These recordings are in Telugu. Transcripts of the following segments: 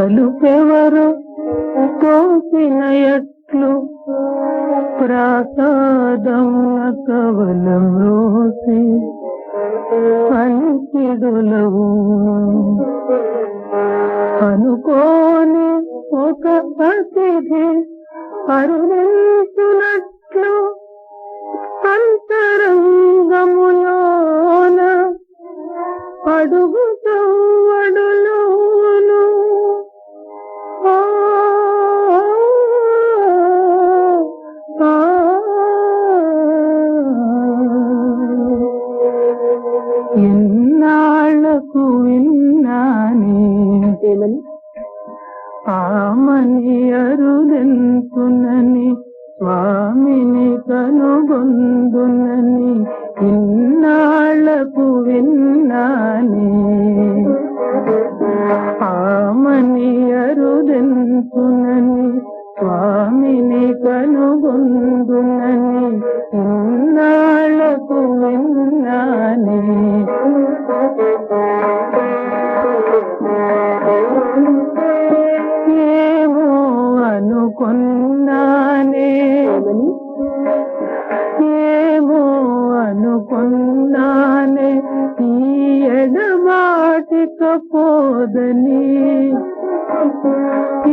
కలుపెవరు తోసిన ఎట్లు ప్రాసాదం కవలం రోసి అంకిడులవు అనుకోని ఒక అతిథి అరుణించునట్లు అంతరంగములోన అడుగు ఆమని అరుదెంతునని స్వామిని కనుగొందునని ఇన్నాళ్ళకు విన్నాని. ఆమని అరుదెంతునని స్వామిని కనుగొందునని ఎడమాటికపోదని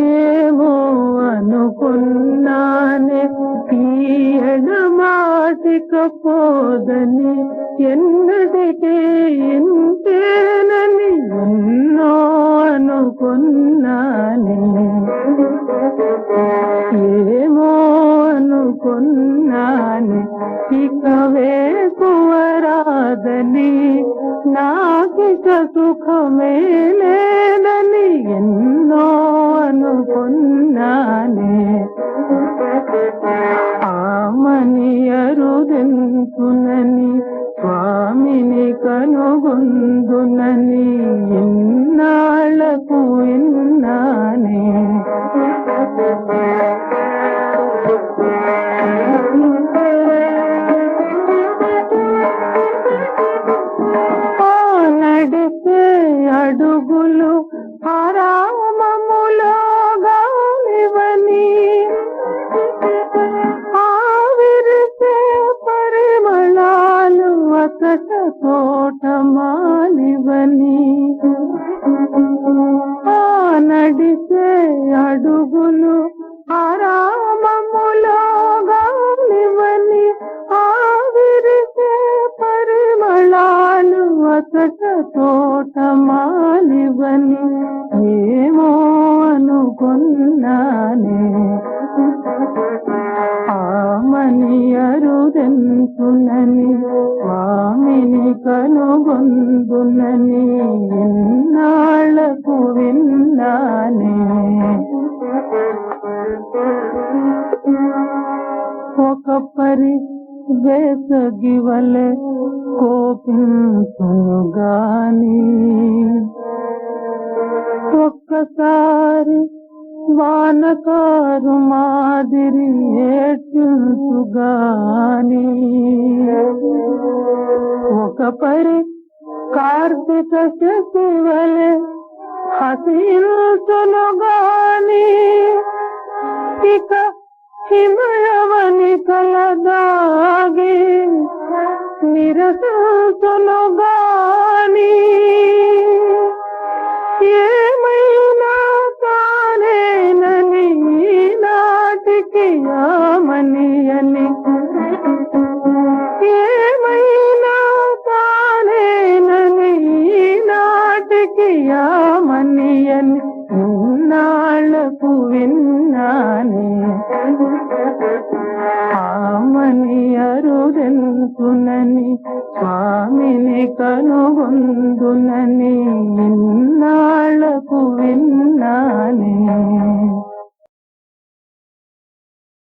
ఏమో అనుకున్నానే ఈ ఎడమాటికపోదని ఎన్నటికీ ఇంతేనని ఎన్నో అనుకున్నానే ఏమో అనుకున్నాను ఇక వేకువరాదని నాకిక సుఖమే లేదని ఎన్నో అనుకున్నానే. ఆమె మానివని. ఆ నడిసే అడుగులు ఆరామములో గానివని ఆవిరిసే పరిమళాలు అకట తోట మానివని ఏమో అనుకున్నానే కనుగొందునని స్వామిని కనుగొందునని ఎన్నాళ్ళకు విన్నానే. ఒక పరి వేసగి వలె కోపించును గాని ఒక్కసారి వానకారు మాదిరి ఏడ్చుగాని ఒక పరి కార్తీక శశివలే హసించును గాని ఇక హిమయవని కలదాగి నిరసను గాని కనుగొందునని ఇన్నాళ్ళకు విన్నానే.